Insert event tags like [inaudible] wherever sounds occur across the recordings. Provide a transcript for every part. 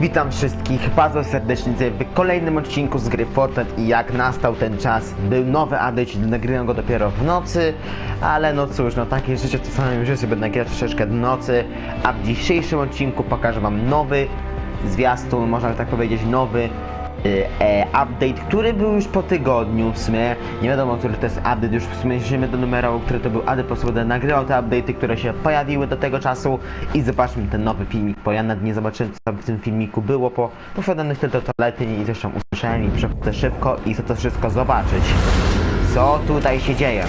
Witam wszystkich bardzo serdecznie w kolejnym odcinku z gry Fortnite i jak nastał ten czas, był nowy update, nagrywam go dopiero w nocy, ale no cóż, no takie życie czasami już sobie nagrać troszeczkę w nocy, a w dzisiejszym odcinku pokażę wam nowy zwiastun, można tak powiedzieć nowy update, który był już po tygodniu w sumie, nie wiadomo, który to jest update, już w sumie się będę numerował, który to był update, po prostu nagrywał te update'y, które się pojawiły do tego czasu i zobaczmy ten nowy filmik, bo ja nawet nie zobaczyłem, co w tym filmiku było, bo poszedłem tylko do toalety i tam usłyszałem i przechodzę szybko i chcę to wszystko zobaczyć. Co tutaj się dzieje?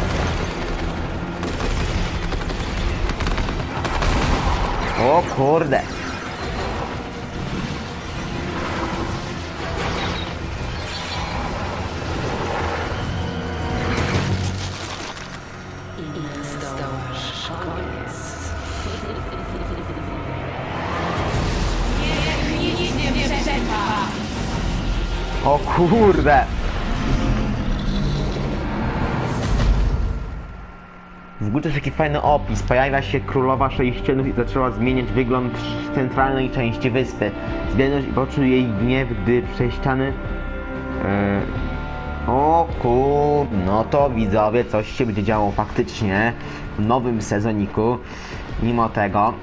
O kurde! O kurde! Jest taki fajny opis. Pojawia się królowa sześcienów i zaczęła zmieniać wygląd centralnej części wyspy. Zmieniać i poczuł jej gniew, gdy przez ściany... E, o kur... No to widzowie, coś się będzie działo faktycznie w nowym sezoniku. Mimo tego,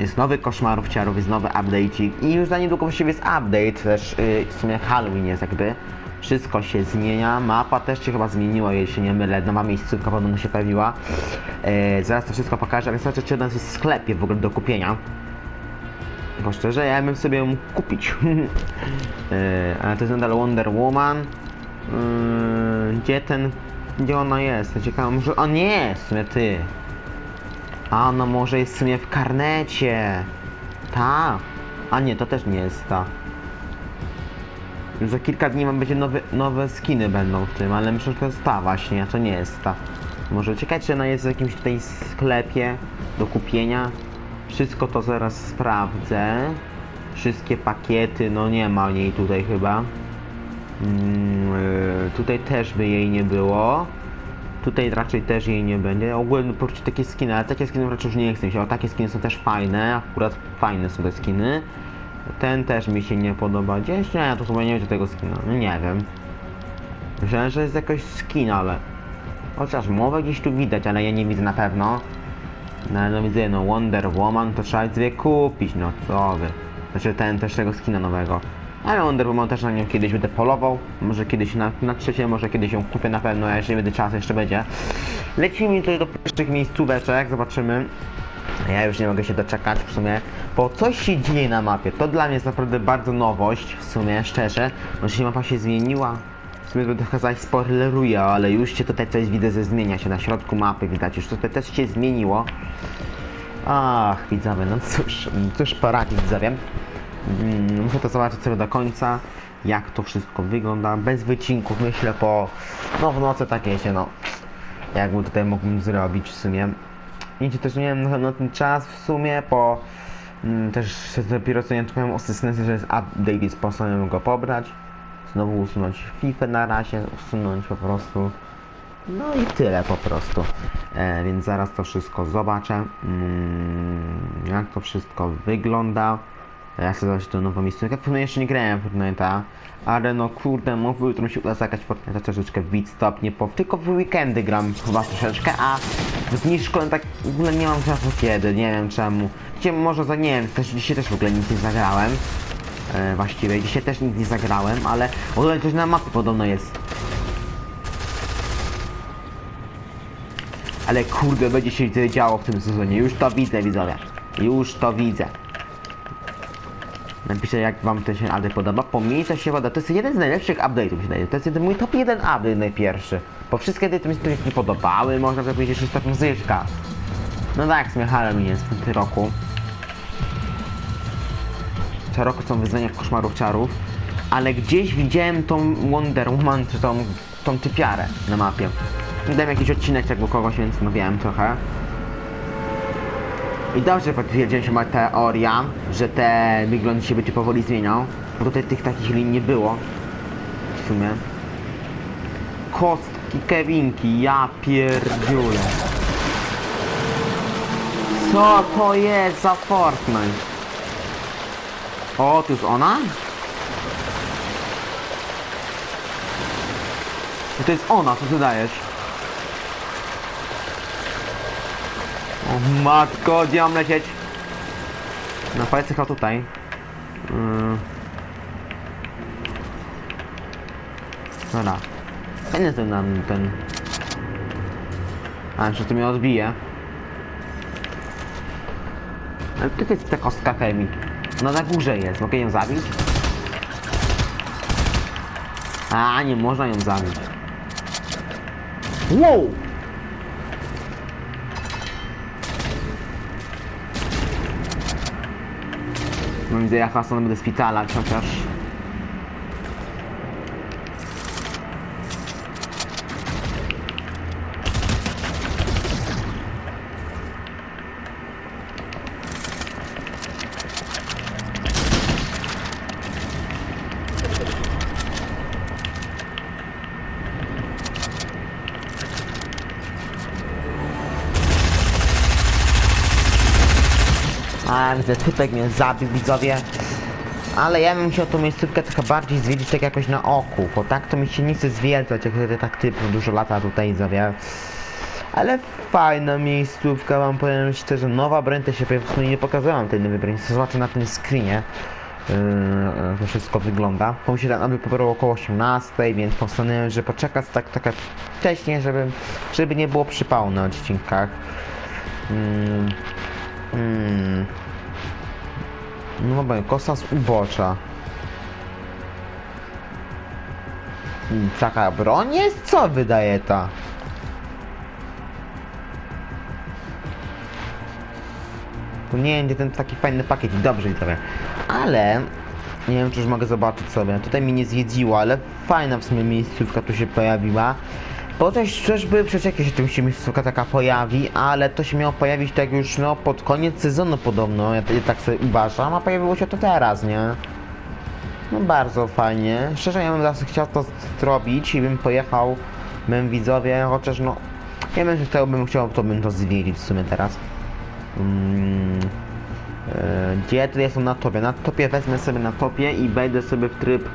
jest nowy koszmarów ciarów, jest nowy update'ik i już za niedługo właściwie jest update, też yy, w sumie Halloween jest jakby. Wszystko się zmienia, mapa też się chyba zmieniła, jeśli się nie mylę, nowa miejscówka podobno się pojawiła. Yy, zaraz to wszystko pokażę, ale zobaczcie, czy nas jest w sklepie w ogóle do kupienia. Bo szczerze, ja bym sobie ją kupić. yy, [laughs] ale to jest nadal Wonder Woman. Yy, gdzie ten... Gdzie ona jest? Ciekawe, może... O nie, w sumie ty. A, no może jest w sumie w karnecie. Ta. A nie, to też nie jest ta. Już za kilka dni mam będzie nowe, nowe skiny będą w tym, ale myślę, że to jest ta właśnie, a to nie jest ta. Może czekać, czy ona jest w jakimś tutaj sklepie do kupienia. Wszystko to zaraz sprawdzę. Wszystkie pakiety, no nie ma jej tutaj chyba. Mm, yy, tutaj też by jej nie było. Tutaj raczej też jej nie będzie. Ogólnie poczuć takie skiny, ale takie skiny raczej już nie chcę się. O, takie skiny są też fajne. Akurat fajne są te skiny. Ten też mi się nie podoba. Gdzieś nie, to chyba nie będzie tego skina. No nie wiem. Myślałem, że jest jakoś skin, ale... Chociaż mowę gdzieś tu widać, ale ja nie widzę na pewno. No no widzę, no Wonder Woman to trzeba sobie kupić, no co wy. Znaczy ten też tego skina nowego. Ale Wonder Woman też na nią kiedyś będę polował. Może kiedyś na, na trzecie, może kiedyś ją kupię na pewno, a jeżeli będzie czas, jeszcze będzie. Lecimy tutaj do pierwszych miejscóweczek, zobaczymy. Ja już nie mogę się doczekać w sumie, bo coś się dzieje na mapie. To dla mnie jest naprawdę bardzo nowość, w sumie, szczerze. Może się mapa się zmieniła. W sumie będę kazać spoileruję, ale już się tutaj coś widzę, że zmienia się na środku mapy, widać, już tutaj też się zmieniło. Ach, widzowie, no cóż, cóż poradzić, widzowie. Mm, Muszę to zobaczyć sobie do końca, jak to wszystko wygląda, bez wycinków, myślę po, no w nocy takie się, no, jakby tutaj mógłbym zrobić w sumie. Wiecie, też nie wiem na, ten czas w sumie, po, mm, też dopiero co nie miałem asystensję, że jest update, więc postanowiłem go pobrać. Znowu usunąć FIFA na razie, usunąć po prostu. No i tyle po prostu. E, więc zaraz to wszystko zobaczę. Mm, jak to wszystko wygląda. Ja chcę zobaczyć tą nową miejscówkę. Sumie jeszcze nie grałem Fortnite'a. Ale no kurde, mógłby jutro się uda zagrać Fortnite'a troszeczkę w Beat Stop, nie po... Tylko w weekendy gram chyba troszeczkę, a w dni szkolne tak w ogóle nie mam czasu kiedy, nie wiem czemu. Dzisiaj może za, nie wiem, też, dzisiaj też w ogóle nic nie zagrałem. E, właściwie, dzisiaj też nic nie zagrałem, ale w ogóle coś na mapie podobno jest. Ale kurde, będzie się działo w tym sezonie. Już to widzę, widzowie. Już to widzę. Napiszę jak wam to się update podoba. Po mnie to się podoba. To jest jeden z najlepszych update'ów się daje. To jest jeden, mój top 1 update najpierwszy. Bo wszystkie update'y mi się nie podobały, można by powiedzieć, że jest to muzyczka. No tak, Halloween jest w tym roku. Co roku są wyzwania koszmarów czarów. Ale gdzieś widziałem tą Wonder Woman, czy tą, tą typiarę na mapie. Dałem jakiś odcinek u kogoś, więc wiem trochę. I dobrze potwierdziłem się moja teoria, że te wyglądy się będzie powoli zmieniał. Bo tutaj tych takich linii nie było. W sumie. Kostki Kevinki, ja pierdziule. Co to jest za Fortnite? O, to jest ona? To jest ona, co ty dajesz? O matko, gdzie mam lecieć? Na palce chyba tutaj. Yy. Dobra. Fajny ten nam ten. A, jeszcze to mnie odbije. Ale to jest ta kostka chemii. No na górze jest, mogę ją zabić? A, nie można ją zabić. Wow! No widzę, jak was będę szpitala, chociaż... A, widzę, typek mnie zabił, widzowie. Ale ja bym chciał tą miejscówkę trochę bardziej zwiedzić tak jakoś na oku, bo tak to mi się nie chce zwiedzać, jak to tak typów dużo lata tutaj, widzowie. Ale fajna miejscówka, wam powiem szczerze, nowa broń się w sumie nie pokazałam tej nowej broni, zobaczę na tym screenie. Yy, to wszystko wygląda. Tam aby pobrało około 18, więc postanowiłem, że poczekać tak trochę wcześniej, żeby, żeby nie było przypału na odcinkach. Mm. Hmm. No dobra, kosa z ubocza. Taka broń jest? Co wydaje ta? Tu nie wiem, gdzie ten taki fajny pakiet, dobrze widzowie. Ale, nie wiem, czy już mogę zobaczyć sobie. Tutaj mi nie zwiedziło, ale fajna w sumie miejscówka tu się pojawiła. Bo też, były przecieki, że tu się miejscówka taka pojawi, ale to się miało pojawić tak już no pod koniec sezonu podobno, ja, ja tak sobie uważam, a pojawiło się to teraz, nie? No bardzo fajnie. Szczerze ja bym zawsze chciał to zrobić i bym pojechał, bym widzowie, chociaż no, nie wiem, że chciałbym chciał, to bym to zwiedzić w sumie teraz. Mm, e, gdzie to jestem na topie? Na topie wezmę sobie na topie i wejdę sobie w tryb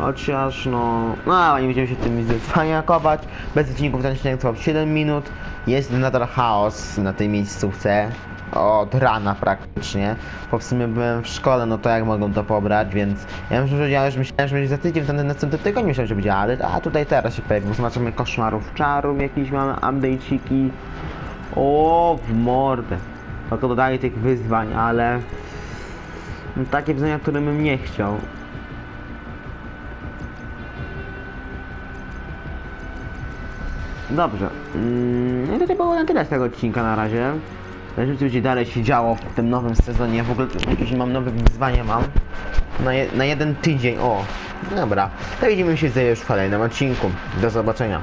Chociaż no, no nie będziemy się tym zaniakować. Bez odcinków ten odcinek trwał 7 minut. Jest nadal chaos na tej miejscówce. Od rana praktycznie. Bo w sumie byłem w szkole, no to jak mogą to pobrać, więc ja myślę, że ja już myślałem, że będzie za tydzień, ten następny tygodniu myślałem, że będzie, ale a tutaj teraz się pojawił. Zobaczymy koszmarów czarów, jakieś mamy update'ciki. O, w mordę. No to dodaje tych wyzwań, ale no, takie wyzwania, które bym nie chciał. Dobrze. Mm, No i to było na tyle z tego odcinka na razie. Zobaczymy co będzie dalej się działo w tym nowym sezonie. W ogóle jakieś mam nowe wyzwania mam. Na, je, na jeden tydzień. O, dobra. To widzimy się już w kolejnym odcinku. Do zobaczenia.